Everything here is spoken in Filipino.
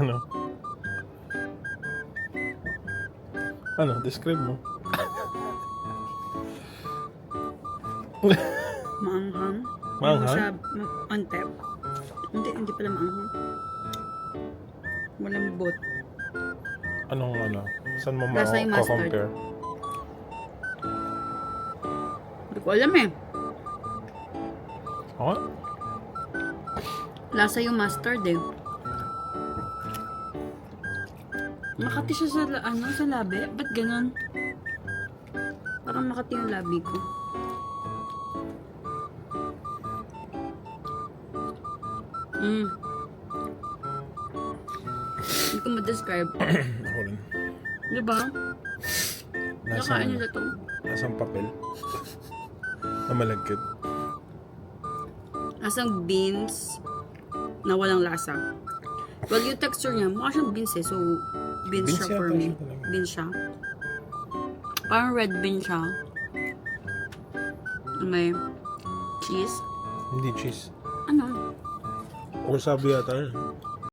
Ano? Ano? Describe mo. Maanghang. Maanghang? Sa ma- antep. Hindi, hindi pala maanghang. Walang bot. Anong ano? Saan mo Lasa yung mustard. ma-compare? Hindi ko alam eh. Ako? Lasa yung mustard eh. Makati siya sa, ano, sa labi? Ba't ganun? Parang makati yung labi ko. Mm. Hindi ko ma-describe. Ako rin. Di ba? Nasa, Nakain nila to. nasang papel. na malagkit. Asang beans na walang lasa. Well, yung texture niya, mukha siyang beans eh. So, beans, Beans siya for me. Beans siya. Parang red bean siya. May cheese. Hindi cheese. Ano? Wasabi yata yun.